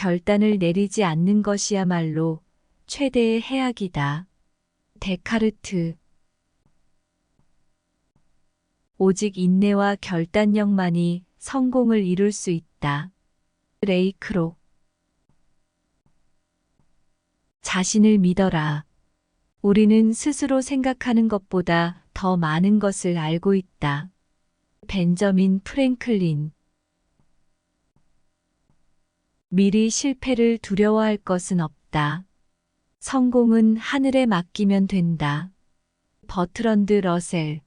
결단을 내리지 않는 것이야말로 최대의 해악이다. 데카르트 오직 인내와 결단력만이 성공을 이룰 수 있다. 레이크로 자신을 믿어라. 우리는 스스로 생각하는 것보다 더 많은 것을 알고 있다. 벤저민 프랭클린 미리 실패를 두려워할 것은 없다. 성공은 하늘에 맡기면 된다. 버트런드 러셀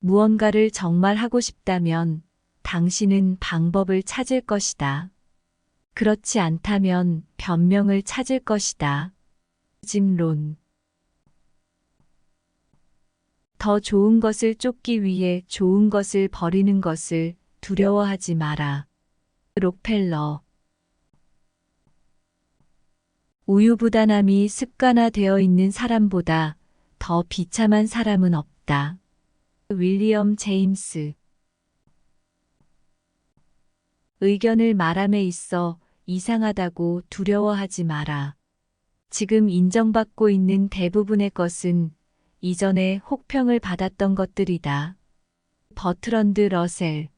무언가를 정말 하고 싶다면 당신은 방법을 찾을 것이다. 그렇지 않다면 변명을 찾을 것이다. 짐론 더 좋은 것을 쫓기 위해 좋은 것을 버리는 것을 두려워하지 마라. 록펠러 우유부단함이 습관화되어 있는 사람보다 더 비참한 사람은 없다. 윌리엄 제임스 의견을 말함에 있어 이상하다고 두려워하지 마라. 지금 인정받고 있는 대부분의 것은 이전에 혹평을 받았던 것들이다. 버트런드 러셀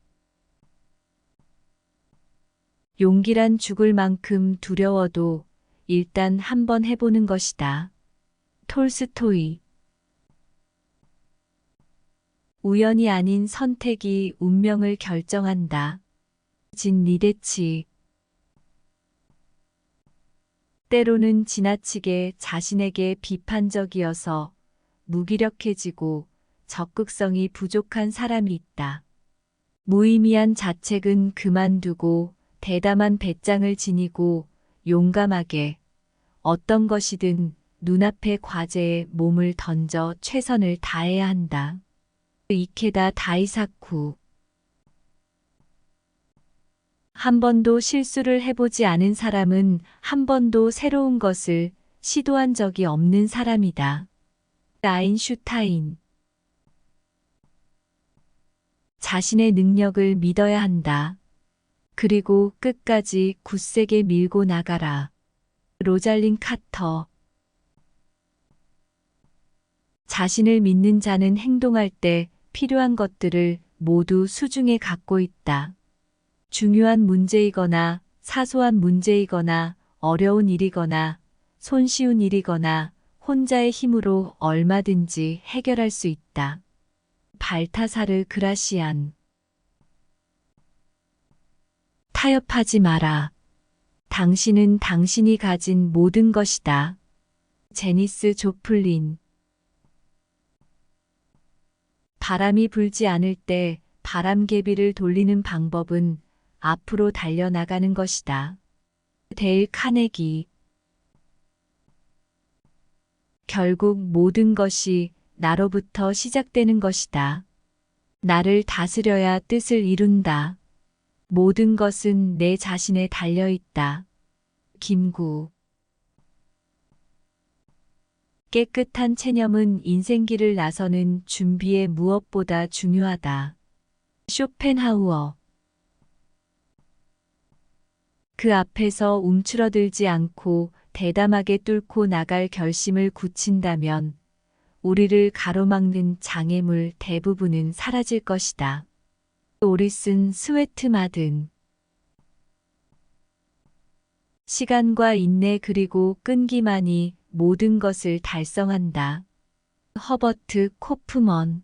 용기란 죽을 만큼 두려워도 일단 한번 해보는 것이다. 톨스토이 우연이 아닌 선택이 운명을 결정한다. 진 리데치 때로는 지나치게 자신에게 비판적이어서 무기력해지고 적극성이 부족한 사람이 있다. 무의미한 자책은 그만두고 대담한 배짱을 지니고 용감하게 어떤 것이든 눈앞의 과제에 몸을 던져 최선을 다해야 한다. 이케다 다이사쿠 한 번도 실수를 해보지 않은 사람은 한 번도 새로운 것을 시도한 적이 없는 사람이다. 라인슈타인 자신의 능력을 믿어야 한다. 그리고 끝까지 굳세게 밀고 나가라. 로잘린 카터 자신을 믿는 자는 행동할 때 필요한 것들을 모두 수중에 갖고 있다. 중요한 문제이거나 사소한 문제이거나 어려운 일이거나 손쉬운 일이거나 혼자의 힘으로 얼마든지 해결할 수 있다. 발타사르 그라시안 타협하지 마라. 당신은 당신이 가진 모든 것이다. 제니스 조플린 바람이 불지 않을 때 바람개비를 돌리는 방법은 앞으로 달려나가는 것이다. 데일 카네기 결국 모든 것이 나로부터 시작되는 것이다. 나를 다스려야 뜻을 이룬다. 모든 것은 내 자신에 달려 있다. 김구 깨끗한 체념은 인생길을 나서는 준비에 무엇보다 중요하다. 쇼펜하우어 그 앞에서 움츠러들지 않고 대담하게 뚫고 나갈 결심을 굳힌다면 우리를 가로막는 장애물 대부분은 사라질 것이다. 오리슨 스웨트 마든 시간과 인내 그리고 끈기만이 모든 것을 달성한다. 허버트 코프먼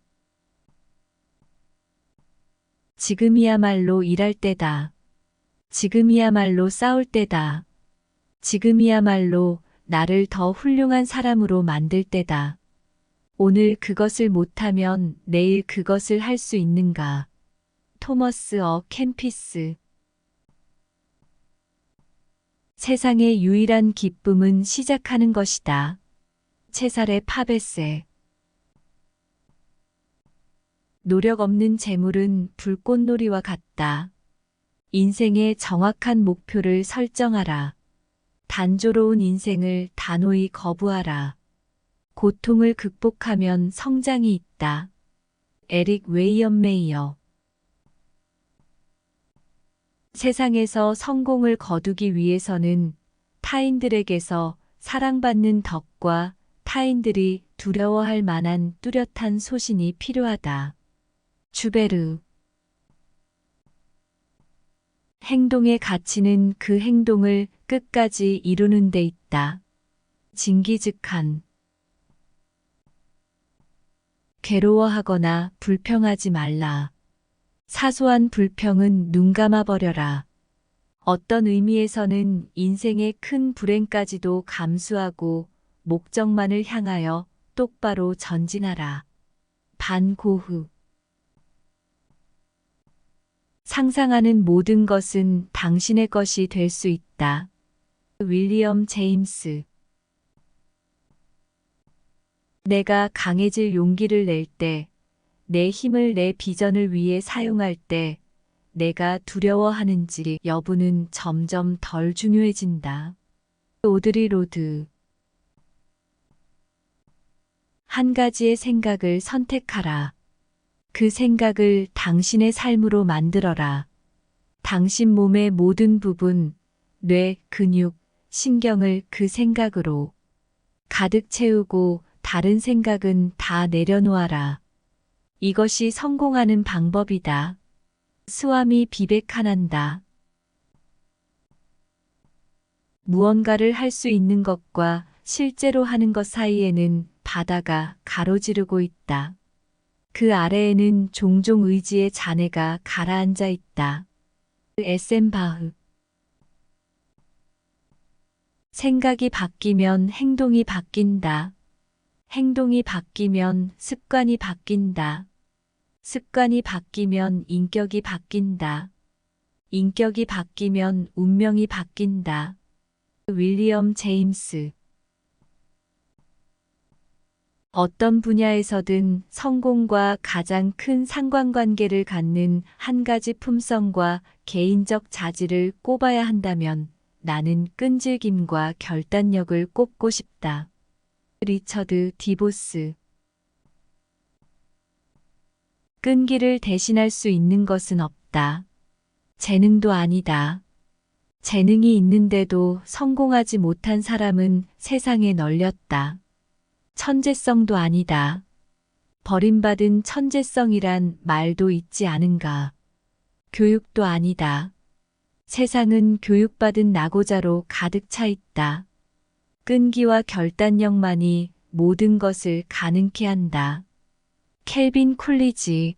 지금이야말로 일할 때다. 지금이야말로 싸울 때다. 지금이야말로 나를 더 훌륭한 사람으로 만들 때다. 오늘 그것을 못하면 내일 그것을 할 수 있는가? 토머스 어 캠피스 세상의 유일한 기쁨은 시작하는 것이다. 채살의 파베세 노력 없는 재물은 불꽃놀이와 같다. 인생의 정확한 목표를 설정하라. 단조로운 인생을 단호히 거부하라. 고통을 극복하면 성장이 있다. 에릭 웨이엄 메이어 세상에서 성공을 거두기 위해서는 타인들에게서 사랑받는 덕과 타인들이 두려워할 만한 뚜렷한 소신이 필요하다. 주베르 행동의 가치는 그 행동을 끝까지 이루는 데 있다. 징기즈칸 괴로워하거나 불평하지 말라. 사소한 불평은 눈 감아버려라. 어떤 의미에서는 인생의 큰 불행까지도 감수하고 목적만을 향하여 똑바로 전진하라. 반고흐 상상하는 모든 것은 당신의 것이 될 수 있다. 윌리엄 제임스 내가 강해질 용기를 낼 때, 내 힘을 내 비전을 위해 사용할 때, 내가 두려워하는지 여부는 점점 덜 중요해진다. 오드리 로드 한 가지의 생각을 선택하라. 그 생각을 당신의 삶으로 만들어라. 당신 몸의 모든 부분, 뇌, 근육, 신경을 그 생각으로 가득 채우고 다른 생각은 다 내려놓아라. 이것이 성공하는 방법이다. 스와미 비베카난다. 무언가를 할 수 있는 것과 실제로 하는 것 사이에는 바다가 가로지르고 있다. 그 아래에는 종종 의지의 잔해가 가라앉아 있다. 에센바흐 생각이 바뀌면 행동이 바뀐다. 행동이 바뀌면 습관이 바뀐다. 습관이 바뀌면 인격이 바뀐다. 인격이 바뀌면 운명이 바뀐다. 윌리엄 제임스 어떤 분야에서든 성공과 가장 큰 상관관계를 갖는 한 가지 품성과 개인적 자질을 꼽아야 한다면 나는 끈질김과 결단력을 꼽고 싶다. 리처드 디보스 끈기를 대신할 수 있는 것은 없다. 재능도 아니다. 재능이 있는데도 성공하지 못한 사람은 세상에 널렸다. 천재성도 아니다. 버림받은 천재성이란 말도 있지 않은가. 교육도 아니다. 세상은 교육받은 낙오자로 가득 차 있다. 끈기와 결단력만이 모든 것을 가능케 한다. 켈빈 쿨리지